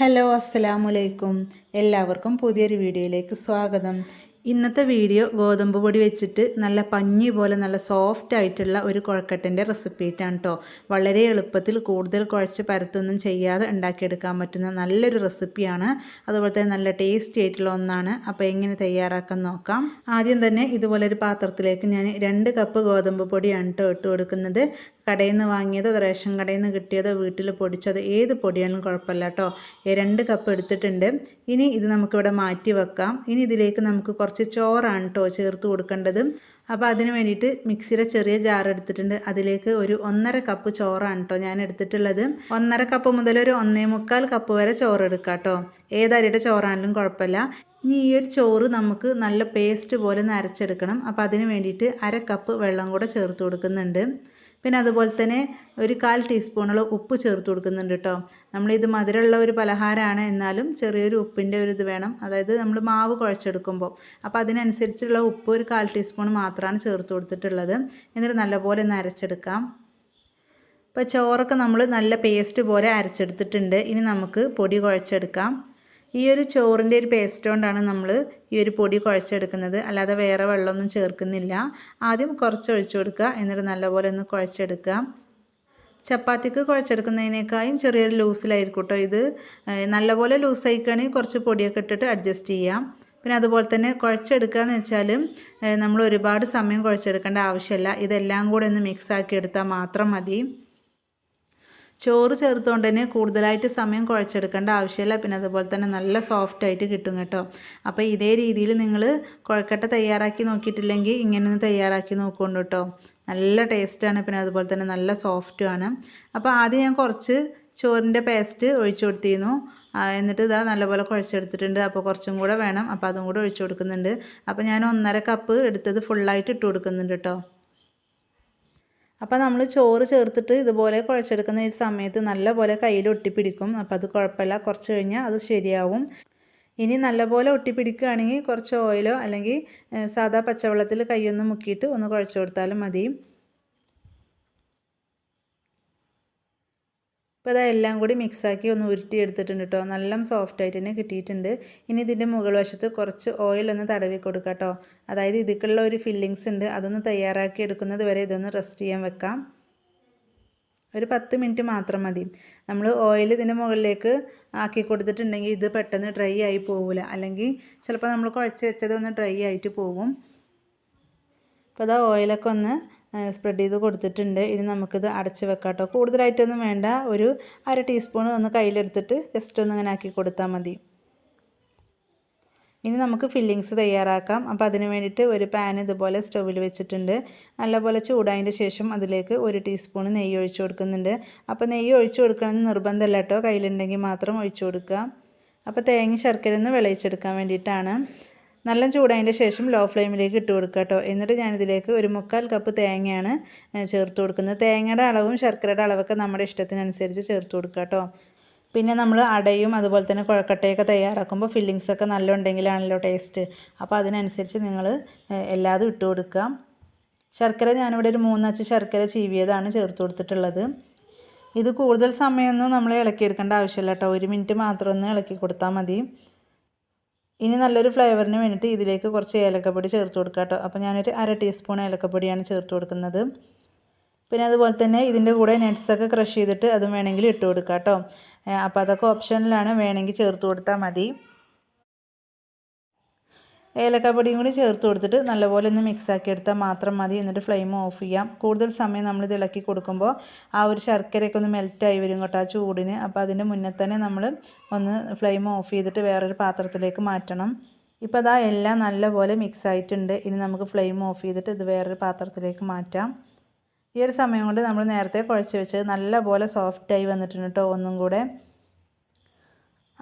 Hello അസ്സലാമലൈക്കും എല്ലാവർക്കും പുതിയൊരു വീഡിയോയിലേക്ക് സ്വാഗതം. ഇന്നത്തെ വീഡിയോ ഗോതമ്പ് പൊടി വെച്ചിട്ട് നല്ല പഞ്ഞി പോലെ നല്ല സോഫ്റ്റ് ആയിട്ടുള്ള ഒരു കുഴക്കട്ടന്റെ റെസിപ്പി ആയിട്ടാണ് കേട്ടോ വളരെ എളുപ്പത്തിൽ കൂടുതൽ കുഴച്ച് പരത്തൊന്നും ചെയ്യാതെ ഉണ്ടാക്കിയെടുക്കാൻ പറ്റുന്ന നല്ലൊരു റെസിപ്പിയാണ്. അതുപോലെ തന്നെ നല്ല ടേസ്റ്റി ആയിട്ടുള്ള ഒന്നാണ്. അപ്പോൾ എങ്ങനെ തയ്യാറാക്കാൻ നോക്കാം. ആദ്യം തന്നെ ഇതുപോലെ ഒരു പാത്രത്തിലേക്ക് ഞാൻ രണ്ട് കപ്പ് ഗോതമ്പ് പൊടിയാണ് കേട്ടോ ഇട്ട് കൊടുക്കുന്നത്. കടയിൽ നിന്ന് വാങ്ങിയതോ റേഷൻ കടയിൽ നിന്ന് കിട്ടിയതോ വീട്ടിൽ പൊടിച്ചതോ ഏത് പൊടിയാണെങ്കിലും കുഴപ്പമില്ല കേട്ടോ രണ്ട് കപ്പ് എടുത്തിട്ടുണ്ട്. ഇനി ഇത് നമുക്കിവിടെ മാറ്റി വെക്കാം. ഇനി ഇതിലേക്ക് നമുക്ക് ചോറാണ് കേട്ടോ ചേർത്ത് കൊടുക്കേണ്ടത്. അപ്പോൾ അതിന് വേണ്ടിയിട്ട് മിക്സിയുടെ ചെറിയ ജാർ എടുത്തിട്ടുണ്ട്. അതിലേക്ക് ഒരു ഒന്നര കപ്പ് ചോറാണ് കേട്ടോ ഞാൻ എടുത്തിട്ടുള്ളത്. ഒന്നര കപ്പ് മുതൽ ഒരു ഒന്നേ മുക്കാൽ കപ്പ് വരെ ചോറ് എടുക്കാം കേട്ടോ ഏതരിയുടെ ചോറാണെങ്കിലും കുഴപ്പമില്ല. ഇനി ഈ ഒരു ചോറ് നമുക്ക് നല്ല പേസ്റ്റ് പോലെ നരച്ചെടുക്കണം. അപ്പോൾ അതിന് വേണ്ടിയിട്ട് അര കപ്പ് വെള്ളം കൂടെ ചേർത്ത് കൊടുക്കുന്നുണ്ട്. പിന്നെ അതുപോലെ തന്നെ ഒരു കാൽ ടീസ്പൂണുള്ള ഉപ്പ് ചേർത്ത് കൊടുക്കുന്നുണ്ട് കേട്ടോ. നമ്മളിത് മധുരമുള്ള ഒരു പലഹാരമാണ്. എന്നാലും ചെറിയൊരു ഉപ്പിന്റെ ഒരു ഇത് വേണം. അതായത് നമ്മൾ മാവ് കുഴച്ചെടുക്കുമ്പോൾ. അപ്പോൾ അതിനനുസരിച്ചുള്ള ഉപ്പ് ഒരു കാൽ ടീസ്പൂൺ മാത്രമാണ് ചേർത്ത് കൊടുത്തിട്ടുള്ളത്. എന്നിട്ട് നല്ലപോലെ ഒന്ന് അരച്ചെടുക്കാം. ഇപ്പോൾ ചോറൊക്കെ നമ്മൾ നല്ല പേസ്റ്റ് പോലെ അരച്ചെടുത്തിട്ടുണ്ട്. ഇനി നമുക്ക് പൊടി കുഴച്ചെടുക്കാം. ഈ ഒരു ചോറിന്റെ ഒരു പേസ്റ്റ് കൊണ്ടാണ് നമ്മൾ ഈ ഒരു പൊടി കുഴച്ചെടുക്കുന്നത്. അല്ലാതെ വേറെ വെള്ളമൊന്നും ചേർക്കുന്നില്ല. ആദ്യം കുറച്ച് ഒഴിച്ചു കൊടുക്കുക. എന്നിട്ട് നല്ലപോലെ ഒന്ന് കുഴച്ചെടുക്കുക. ചപ്പാത്തിക്ക് കുഴച്ചെടുക്കുന്നതിനേക്കാളും ചെറിയൊരു ലൂസിലായിരിക്കും കേട്ടോ ഇത് നല്ലപോലെ ലൂസായിക്കുകയാണെങ്കിൽ കുറച്ച് പൊടിയൊക്കെ ഇട്ടിട്ട് അഡ്ജസ്റ്റ് ചെയ്യാം പിന്നെ അതുപോലെ തന്നെ കുഴച്ചെടുക്കുക എന്ന് വെച്ചാൽ നമ്മൾ ഒരുപാട് സമയം കുഴച്ചെടുക്കേണ്ട ആവശ്യമില്ല. ഇതെല്ലാം കൂടെ ഒന്ന് മിക്സ് എടുത്താൽ മാത്രം മതി. ചോറ് ചേർത്തുകൊണ്ട് തന്നെ കൂടുതലായിട്ട് സമയം കുഴച്ചെടുക്കേണ്ട ആവശ്യമില്ല. പിന്നെ അതുപോലെ തന്നെ നല്ല സോഫ്റ്റ് ആയിട്ട് കിട്ടും കേട്ടോ. അപ്പോൾ ഇതേ രീതിയിൽ നിങ്ങൾ കുഴക്കട്ട തയ്യാറാക്കി നോക്കിയിട്ടില്ലെങ്കിൽ ഇങ്ങനെ ഒന്ന് തയ്യാറാക്കി നോക്കുകൊണ്ട് കേട്ടോ. നല്ല ടേസ്റ്റാണ് പിന്നെ അതുപോലെ തന്നെ നല്ല സോഫ്റ്റുമാണ് അപ്പോൾ ആദ്യം ഞാൻ കുറച്ച് ചോറിന്റെ പേസ്റ്റ് ഒഴിച്ചു കൊടുത്തിരുന്നു. എന്നിട്ട് ഇതാ നല്ലപോലെ കുഴച്ചെടുത്തിട്ടുണ്ട്. അപ്പോൾ കുറച്ചും കൂടെ വേണം. അപ്പോൾ അതും കൂടെ ഒഴിച്ചു കൊടുക്കുന്നുണ്ട്. അപ്പോൾ ഞാൻ ഒന്നര കപ്പ് എടുത്തത് ഫുള്ളായിട്ട് ഇട്ട് കൊടുക്കുന്നുണ്ട് കേട്ടോ. അപ്പോൾ നമ്മൾ ചോറ് ചേർത്തിട്ട് ഇതുപോലെ കുഴച്ചെടുക്കുന്ന ഈ സമയത്ത് നല്ലപോലെ കയ്യിൽ ഒട്ടിപ്പിടിക്കും. അപ്പോൾ അത് കുഴപ്പമില്ല. കുറച്ച് കഴിഞ്ഞാൽ അത് ശരിയാവും. ഇനി നല്ലപോലെ ഒട്ടിപ്പിടിക്കുകയാണെങ്കിൽ കുറച്ച് ഓയിലോ അല്ലെങ്കിൽ സാധാ പച്ചവെള്ളത്തിൽ കൈയൊന്ന് മുക്കിയിട്ട് ഒന്ന് കുഴച്ച് കൊടുത്താലും മതി. ഇപ്പോൾ അതെല്ലാം എല്ലാം കൂടി മിക്സാക്കി ഒന്ന് ഉരുട്ടി എടുത്തിട്ടുണ്ട് കേട്ടോ നല്ല സോഫ്റ്റ് ആയിട്ട് തന്നെ കിട്ടിയിട്ടുണ്ട്. ഇനി ഇതിന്റെ മുകൾ വശത്ത് കുറച്ച് ഓയിൽ ഒന്ന് തടവി കൊടുക്കാം കേട്ടോ അതായത് ഇതിക്കുള്ള ഒരു ഫില്ലിങ്സ് ഉണ്ട്. അതൊന്ന് തയ്യാറാക്കി എടുക്കുന്നത് വരെ ഇതൊന്ന് റെസ്റ്റ് ചെയ്യാൻ വെക്കാം. ഒരു പത്ത് മിനിറ്റ് മാത്രം മതി. നമ്മൾ ഓയിൽ ഇതിന്റെ മുകളിലേക്ക് ആക്കി കൊടുത്തിട്ടുണ്ടെങ്കിൽ ഇത് പെട്ടെന്ന് ഡ്രൈ ആയി പോവില്ല അല്ലെങ്കിൽ ചിലപ്പോൾ നമ്മൾ കുഴച്ച് വെച്ചത് ഒന്ന് ഡ്രൈ ആയിട്ട് പോകും അപ്പോൾ അതാ ഓയിലൊക്കെ ഒന്ന് സ്പ്രെഡ് ചെയ്ത് കൊടുത്തിട്ടുണ്ട്. ഇനി നമുക്കിത് അടച്ച് വെക്കാം കേട്ടോ കൂടുതലായിട്ടൊന്നും വേണ്ട. ഒരു അര ടീസ്പൂൺ ഒന്ന് കയ്യിലെടുത്തിട്ട് ജസ്റ്റ് ഒന്ന് ഇങ്ങനെ ആക്കി കൊടുത്താൽ മതി. ഇനി നമുക്ക് ഫില്ലിങ്സ് തയ്യാറാക്കാം. അപ്പോൾ അതിന് വേണ്ടിയിട്ട് ഒരു പാൻ ഇതുപോലെ സ്റ്റൗവിൽ വെച്ചിട്ടുണ്ട്. നല്ലപോലെ ചൂടായതിന്റെ ശേഷം അതിലേക്ക് ഒരു ടീസ്പൂൺ നെയ്യ് ഒഴിച്ചു കൊടുക്കുന്നുണ്ട്. അപ്പോൾ നെയ്യ് ഒഴിച്ചു കൊടുക്കണമെന്ന് നിർബന്ധമല്ല കേട്ടോ. കയ്യിലുണ്ടെങ്കിൽ മാത്രം ഒഴിച്ചു കൊടുക്കുക. അപ്പോൾ തേങ്ങ ശർക്കര ഒന്ന് വിളയിച്ചെടുക്കാൻ വേണ്ടിയിട്ടാണ്. നല്ല ചൂടായതിന്റെ ശേഷം ലോ ഫ്ലെയിമിലേക്ക് ഇട്ട് കൊടുക്കുക കേട്ടോ എന്നിട്ട് ഞാനിതിലേക്ക് ഒരു മുക്കാൽ കപ്പ് തേങ്ങയാണ് ചേർത്ത് കൊടുക്കുന്നത്. തേങ്ങയുടെ അളവും ശർക്കരയുടെ അളവൊക്കെ നമ്മുടെ ഇഷ്ടത്തിനനുസരിച്ച് ചേർത്ത് കൊടുക്കുക കേട്ടോ പിന്നെ നമ്മൾ അടയും അതുപോലെ തന്നെ കുഴക്കട്ടയൊക്കെ തയ്യാറാക്കുമ്പോൾ ഫില്ലിങ്സൊക്കെ നല്ല ഉണ്ടെങ്കിലാണല്ലോ ടേസ്റ്റ് അപ്പോൾ അതിനനുസരിച്ച് നിങ്ങൾ എല്ലാതും ഇട്ട് കൊടുക്കുക. ശർക്കര ഞാനിവിടെ ഒരു മൂന്നച്ച് ശർക്കര ചീവിയതാണ് ചേർത്ത് കൊടുത്തിട്ടുള്ളത്. ഇത് കൂടുതൽ സമയമൊന്നും നമ്മൾ ഇളക്കിയെടുക്കേണ്ട ആവശ്യമില്ല കേട്ടോ ഒരു മിനിറ്റ് മാത്രം ഒന്ന് ഇളക്കി കൊടുത്താൽ മതി. ഇനി നല്ലൊരു ഫ്ലേവറിന് വേണ്ടിയിട്ട് ഇതിലേക്ക് കുറച്ച് ഏലക്കപ്പൊടി ചേർത്ത് കൊടുക്കുക കേട്ടോ. അപ്പോൾ ഞാനൊരു അര ടീസ്പൂൺ ഏലക്കപ്പൊടിയാണ് ചേർത്ത് കൊടുക്കുന്നത്. പിന്നെ അതുപോലെ തന്നെ ഇതിന്റെ കൂടെ നട്ട്സൊക്കെ ക്രഷ് ചെയ്തിട്ട് അതും വേണമെങ്കിൽ ഇട്ട് കൊടുക്കുക കേട്ടോ. അപ്പോൾ അതൊക്കെ ഓപ്ഷനിലാണ് വേണമെങ്കിൽ ചേർത്ത് കൊടുത്താൽ മതി. ഏലക്കപ്പൊടിയും കൂടി ചേർത്ത് കൊടുത്തിട്ട് നല്ലപോലെ ഒന്ന് മിക്സാക്കി എടുത്താൽ മാത്രം മതി. എന്നിട്ട് ഫ്ലെയിം ഓഫ് ചെയ്യാം. കൂടുതൽ സമയം നമ്മൾ ഇളക്കി കൊടുക്കുമ്പോൾ ആ ഒരു ശർക്കരയൊക്കെ ഒന്ന് മെൽറ്റായി വരും കേട്ടോ ആ ചൂടിന്. അപ്പോൾ അതിന്റെ മുന്നേ തന്നെ നമ്മൾ ഒന്ന് ഫ്ലെയിം ഓഫ് ചെയ്തിട്ട് വേറൊരു പാത്രത്തിലേക്ക് മാറ്റണം. ഇപ്പോൾ അതാ എല്ലാം നല്ലപോലെ മിക്സ് ആയിട്ടുണ്ട്. ഇനി നമുക്ക് ഫ്ലെയിം ഓഫ് ചെയ്തിട്ട് ഇത് വേറൊരു പാത്രത്തിലേക്ക് മാറ്റാം. ഈ ഒരു സമയം കൊണ്ട് നമ്മൾ നേരത്തെ കുഴച്ച് വെച്ചത് നല്ലപോലെ സോഫ്റ്റായി വന്നിട്ടുണ്ട് കേട്ടോ ഒന്നും കൂടെ.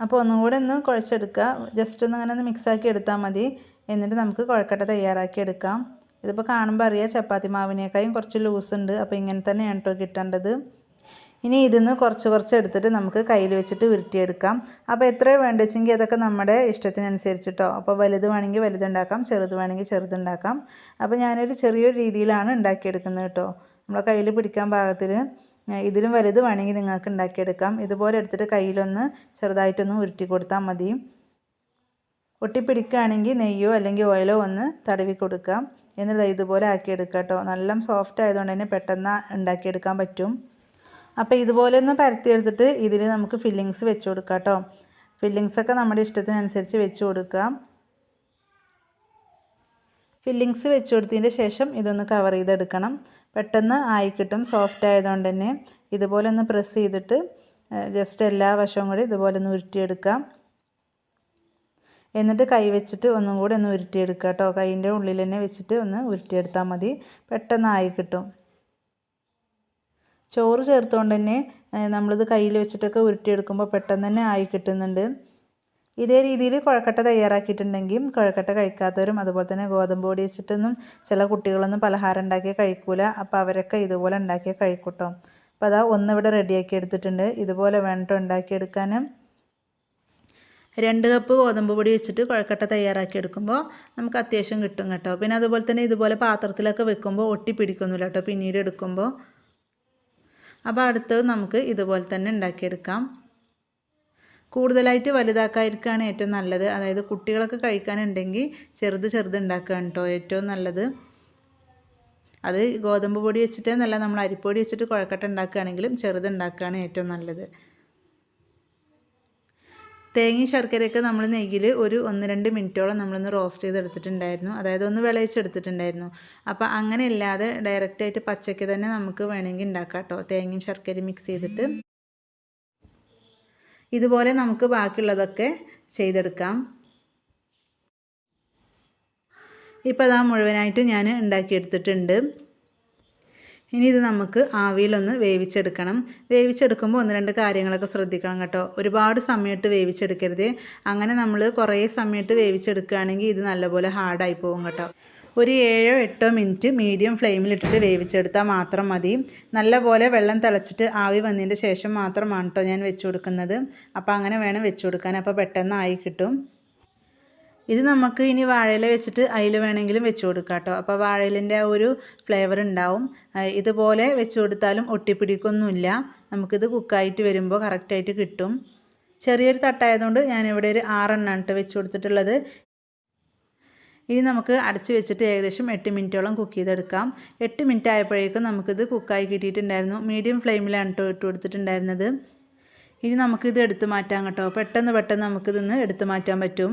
അപ്പോൾ ഒന്നും കൂടെ ഒന്ന് കുഴച്ചെടുക്കുക ജസ്റ്റ് ഒന്ന് അങ്ങനെ ഒന്ന് മിക്സാക്കി എടുത്താൽ മതി. എന്നിട്ട് നമുക്ക് കുഴക്കട്ട തയ്യാറാക്കി എടുക്കാം. ഇതിപ്പോൾ കാണുമ്പോൾ അറിയാം ചപ്പാത്തി മാവിനേക്കായും കുറച്ച് ലൂസ് ഉണ്ട്. അപ്പോൾ ഇങ്ങനെ തന്നെയാണ് കേട്ടോ കിട്ടേണ്ടത്. ഇനി ഇതിന്ന് കുറച്ച് കുറച്ച് എടുത്തിട്ട് നമുക്ക് കയ്യിൽ വെച്ചിട്ട് ഉരുട്ടിയെടുക്കാം. അപ്പോൾ എത്ര വേണ്ടെച്ചെങ്കിൽ അതൊക്കെ നമ്മുടെ ഇഷ്ടത്തിനനുസരിച്ചിട്ടോ അപ്പോൾ വലുത് വേണമെങ്കിൽ വലുതുണ്ടാക്കാം ചെറുത് വേണമെങ്കിൽ ചെറുതുണ്ടാക്കാം. അപ്പോൾ ഞാനൊരു ചെറിയൊരു രീതിയിലാണ് ഉണ്ടാക്കിയെടുക്കുന്നത് കേട്ടോ നമ്മളെ കയ്യിൽ പിടിക്കാൻ പാകത്തിൽ ഇതിലും വലുത് വേണമെങ്കിൽ നിങ്ങൾക്ക് ഉണ്ടാക്കിയെടുക്കാം. ഇതുപോലെ എടുത്തിട്ട് കയ്യിലൊന്ന് ചെറുതായിട്ടൊന്ന് ഉരുട്ടി കൊടുത്താൽ മതി. ഒട്ടിപ്പിടിക്കുകയാണെങ്കിൽ നെയ്യോ അല്ലെങ്കിൽ ഓയിലോ ഒന്ന് തടവി കൊടുക്കാം എന്നിട്ട് ഇതുപോലെ ആക്കിയെടുക്കുക കേട്ടോ. നല്ല സോഫ്റ്റ് ആയതുകൊണ്ട് തന്നെ പെട്ടെന്ന് ഉണ്ടാക്കിയെടുക്കാൻ പറ്റും. അപ്പോൾ ഇതുപോലെ ഒന്ന് പരത്തിയെടുത്തിട്ട് ഇതിൽ നമുക്ക് ഫില്ലിങ്സ് വെച്ച് കൊടുക്കാം കേട്ടോ. ഫില്ലിങ്സൊക്കെ നമ്മുടെ ഇഷ്ടത്തിനനുസരിച്ച് വെച്ച് കൊടുക്കാം ഫില്ലിങ്സ് വെച്ച് കൊടുത്തതിന്റെ ശേഷം ഇതൊന്ന് കവർ ചെയ്തെടുക്കണം. പെട്ടെന്ന് ആയി കിട്ടും സോഫ്റ്റ് ആയതുകൊണ്ട് തന്നെ. ഇതുപോലെ ഒന്ന് പ്രസ് ചെയ്തിട്ട് ജസ്റ്റ് എല്ലാ വശവും കൂടി ഇതുപോലെ ഒന്ന് ഉരുട്ടിയെടുക്കാം. എന്നിട്ട് കൈ വെച്ചിട്ട് ഒന്നും കൂടി ഒന്ന് ഉരുട്ടിയെടുക്കുക കേട്ടോ. കൈയിന്റെ ഉള്ളിൽ തന്നെ വെച്ചിട്ട് ഒന്ന് ഉരുട്ടിയെടുത്താൽ മതി. പെട്ടെന്ന് ആയി കിട്ടും. ചോറ് ചേർത്തുകൊണ്ട് തന്നെ നമ്മളിത് കയ്യിൽ വെച്ചിട്ടൊക്കെ ഉരുട്ടിയെടുക്കുമ്പോൾ പെട്ടെന്ന് തന്നെ ആയി കിട്ടുന്നുണ്ട്. ഇതേ രീതിയിൽ കുഴക്കട്ട തയ്യാറാക്കിയിട്ടുണ്ടെങ്കിൽ കുഴക്കട്ട കഴിക്കാത്തവരും അതുപോലെ തന്നെ ഗോതമ്പ് പൊടി വെച്ചിട്ടൊന്നും ചില കുട്ടികളൊന്നും പലഹാരം ഉണ്ടാക്കിയാൽ കഴിക്കൂല. അപ്പോൾ അവരൊക്കെ ഇതുപോലെ ഉണ്ടാക്കിയാൽ കഴിക്കൂട്ടോ. അപ്പോൾ അതാ ഒന്നിവിടെ റെഡിയാക്കി എടുത്തിട്ടുണ്ട്. ഇതുപോലെ വേണ്ടോ ഉണ്ടാക്കിയെടുക്കാൻ രണ്ട് കപ്പ് ഗോതമ്പ് പൊടി വെച്ചിട്ട് കുഴക്കട്ട തയ്യാറാക്കി എടുക്കുമ്പോൾ നമുക്ക് അത്യാവശ്യം കിട്ടും കേട്ടോ. പിന്നെ അതുപോലെ തന്നെ ഇതുപോലെ പാത്രത്തിലൊക്കെ വെക്കുമ്പോൾ ഒട്ടി പിടിക്കുന്നില്ല കേട്ടോ. പിന്നീട് എടുക്കുമ്പോൾ അപ്പോൾ അടുത്തത് നമുക്ക് ഇതുപോലെ തന്നെ ഉണ്ടാക്കിയെടുക്കാം. കൂടുതലായിട്ട് വലുതാക്കാതിരിക്കുകയാണ് ഏറ്റവും നല്ലത്. അതായത് കുട്ടികളൊക്കെ കഴിക്കാനുണ്ടെങ്കിൽ ചെറുത് ചെറുത് ഉണ്ടാക്കുകയാണ് കേട്ടോ ഏറ്റവും നല്ലത്. അത് ഗോതമ്പ് പൊടി വെച്ചിട്ട് നല്ല നമ്മൾ അരിപ്പൊടി വെച്ചിട്ട് കുഴക്കട്ട ഉണ്ടാക്കുകയാണെങ്കിലും ചെറുത് ഉണ്ടാക്കുകയാണ് ഏറ്റവും നല്ലത്. തേങ്ങയും ശർക്കരയൊക്കെ നമ്മൾ നെയ്യിൽ ഒരു ഒന്ന് രണ്ട് മിനിറ്റോളം നമ്മളൊന്ന് റോസ്റ്റ് ചെയ്തെടുത്തിട്ടുണ്ടായിരുന്നു. അതായത് ഒന്ന് വിളയിച്ചെടുത്തിട്ടുണ്ടായിരുന്നു. അപ്പോൾ അങ്ങനെ ഇല്ലാതെ ഡയറക്റ്റായിട്ട് പച്ചയ്ക്ക് തന്നെ നമുക്ക് വേണമെങ്കിൽ ഉണ്ടാക്കാം കേട്ടോ. തേങ്ങയും ശർക്കരയും മിക്സ് ചെയ്തിട്ട്. ഇതുപോലെ നമുക്ക് ബാക്കിയുള്ളതൊക്കെ ചെയ്തെടുക്കാം. ഇപ്പോൾ അതാ മുഴുവനായിട്ട് ഞാൻ ഉണ്ടാക്കിയെടുത്തിട്ടുണ്ട്. ഇനി ഇത് നമുക്ക് ആവിയിലൊന്ന് വേവിച്ചെടുക്കണം. വേവിച്ചെടുക്കുമ്പോൾ ഒന്ന് രണ്ട് കാര്യങ്ങളൊക്കെ ശ്രദ്ധിക്കണം കേട്ടോ. ഒരുപാട് സമയത്ത് വേവിച്ചെടുക്കരുത്. അങ്ങനെ നമ്മൾ കുറേ സമയത്ത് വേവിച്ചെടുക്കുകയാണെങ്കിൽ ഇത് നല്ലപോലെ ഹാർഡായി പോകും കേട്ടോ. ഒരു ഏഴോ എട്ടോ മിനിറ്റ് മീഡിയം ഫ്ലെയിമിലിട്ടിട്ട് വേവിച്ചെടുത്താൽ മാത്രം മതി. നല്ലപോലെ വെള്ളം തിളച്ചിട്ട് ആവി വന്നതിന്റെ ശേഷം മാത്രമാണ് കേട്ടോ ഞാൻ വെച്ച് കൊടുക്കുന്നത്. അപ്പോൾ അങ്ങനെ വേണം വെച്ച് കൊടുക്കാൻ. അപ്പോൾ പെട്ടെന്ന് ആയി കിട്ടും. ഇത് നമുക്ക് ഇനി വാഴയില വെച്ചിട്ട് അതിൽ വേണമെങ്കിലും വെച്ച് കൊടുക്കാം കേട്ടോ അപ്പോൾ വാഴയിലിന്റെ ആ ഒരു ഫ്ലേവർ ഉണ്ടാവും. ഇതുപോലെ വെച്ച് കൊടുത്താലും ഒട്ടിപ്പിടിക്കൊന്നുമില്ല. നമുക്കിത് കുക്കായിട്ട് വരുമ്പോൾ കറക്റ്റായിട്ട് കിട്ടും. ചെറിയൊരു തട്ടായതുകൊണ്ട് ഞാനിവിടെ ഒരു ആറെണ്ണ കേട്ടോ വെച്ച് കൊടുത്തിട്ടുള്ളത്. ഇനി നമുക്ക് അടച്ച് വെച്ചിട്ട് ഏകദേശം എട്ട് മിനിറ്റോളം കുക്ക് ചെയ്തെടുക്കാം. എട്ട് മിനിറ്റ് ആയപ്പോഴേക്കും നമുക്കിത് കുക്കായി കിട്ടിയിട്ടുണ്ടായിരുന്നു. മീഡിയം ഫ്ലെയിമിലാണ് കേട്ടോ ഇട്ട് കൊടുത്തിട്ടുണ്ടായിരുന്നത്. ഇനി നമുക്കിത് എടുത്ത് മാറ്റാം കേട്ടോ. പെട്ടെന്ന് പെട്ടെന്ന് നമുക്കിതൊന്ന് എടുത്ത് മാറ്റാൻ പറ്റും.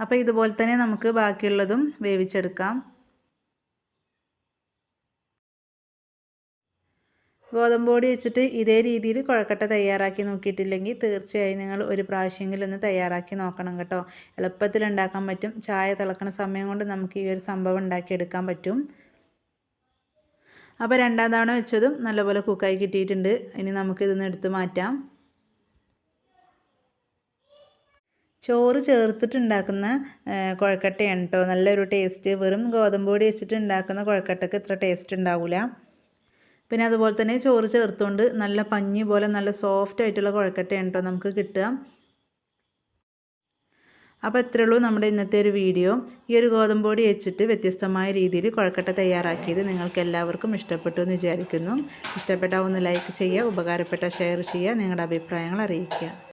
അപ്പോൾ ഇതുപോലെ തന്നെ നമുക്ക് ബാക്കിയുള്ളതും വേവിച്ചെടുക്കാം. ഗോതമ്പ് പൊടി വെച്ചിട്ട് ഇതേ രീതിയിൽ കുഴക്കട്ട തയ്യാറാക്കി നോക്കിയിട്ടില്ലെങ്കിൽ തീർച്ചയായും നിങ്ങൾ ഒരു പ്രാവശ്യമെങ്കിലും ഒന്ന് തയ്യാറാക്കി നോക്കണം കേട്ടോ. എളുപ്പത്തിൽ ഉണ്ടാക്കാൻ പറ്റും. ചായ തിളക്കണ സമയം കൊണ്ട് നമുക്ക് ഈ ഒരു സംഭവം ഉണ്ടാക്കിയെടുക്കാൻ പറ്റും. അപ്പോൾ രണ്ടാം തവണ വെച്ചതും നല്ലപോലെ കുക്കായി കിട്ടിയിട്ടുണ്ട്. ഇനി നമുക്കിതൊന്ന് എടുത്ത് മാറ്റാം. ചോറ് ചേർത്തിട്ടുണ്ടാക്കുന്ന കുഴക്കട്ടയാണ് കേട്ടോ. നല്ലൊരു ടേസ്റ്റ്. വെറും ഗോതമ്പ് പൊടി വെച്ചിട്ട് ഉണ്ടാക്കുന്ന കുഴക്കട്ടയ്ക്ക് ഇത്ര ടേസ്റ്റ് ഉണ്ടാവില്ല പിന്നെ അതുപോലെ തന്നെ ചോറ് ചേർത്തുകൊണ്ട് നല്ല പഞ്ഞി പോലെ നല്ല സോഫ്റ്റ് ആയിട്ടുള്ള കുഴക്കട്ടയാണ് കേട്ടോ നമുക്ക് കിട്ടുക. അപ്പോൾ ഇത്രയേ ഉള്ളൂ നമ്മുടെ ഇന്നത്തെ ഒരു വീഡിയോ. ഈ ഒരു ഗോതമ്പ് പൊടി വെച്ചിട്ട് വ്യത്യസ്തമായ രീതിയിൽ കുഴക്കട്ട തയ്യാറാക്കിയത് നിങ്ങൾക്ക് എല്ലാവർക്കും ഇഷ്ടപ്പെട്ടു എന്ന് വിചാരിക്കുന്നു. ഇഷ്ടപ്പെട്ടാൽ ഒന്ന് ലൈക്ക് ചെയ്യുക ഉപകാരപ്പെട്ട ഷെയർ ചെയ്യുക നിങ്ങളുടെ അഭിപ്രായങ്ങൾ അറിയിക്കുക.